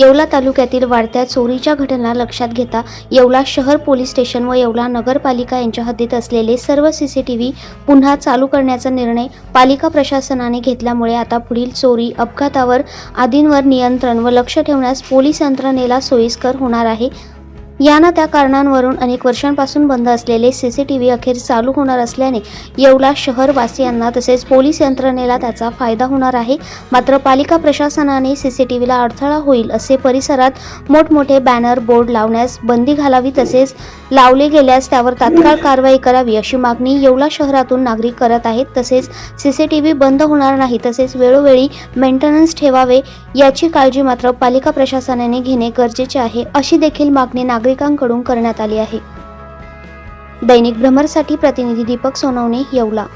येवला तालुक्यातील वाढत्या चोरीच्या घटना लक्षात घेता येवला शहर पोलीस स्टेशन व येवला नगरपालिका यांच्या हद्दीत असलेले सर्व सीसीटीव्ही पुन्हा चालू करण्याचा निर्णय पालिका प्रशासनाने घेतल्यामुळे आता पुढील चोरी अपघातावर आदींवर नियंत्रण व लक्ष ठेवण्यास पोलीस यंत्रणेला सोयीस्कर होणार आहे. यानं त्या कारणांवरून अनेक वर्षांपासून बंद असलेले सीसीटीव्ही अखेर चालू होणार असल्याने येवला शहरवासियांना तसेच पोलीस यंत्रणेला त्याचा फायदा होणार आहे. मात्र पालिका प्रशासनाने सीसीटीव्हीला अडथळा होईल असे परिसरात मोठमोठे बॅनर बोर्ड लावण्यास बंदी घालावी तसेच लावले गेल्यास त्यावर तात्काळ कारवाई करावी अशी मागणी येवला शहरातून नागरिक करत आहेत. तसेच सीसीटीव्ही बंद होणार नाही तसेच वेळोवेळी मेंटेनन्स ठेवावे याची काळजी मात्र पालिका प्रशासनाने घेणे गरजेचे आहे अशी देखील मागणी नागरिकांकडून करण्यात आली आहे. दैनिक भ्रमरसाठी प्रतिनिधी दीपक सोनवणे येवला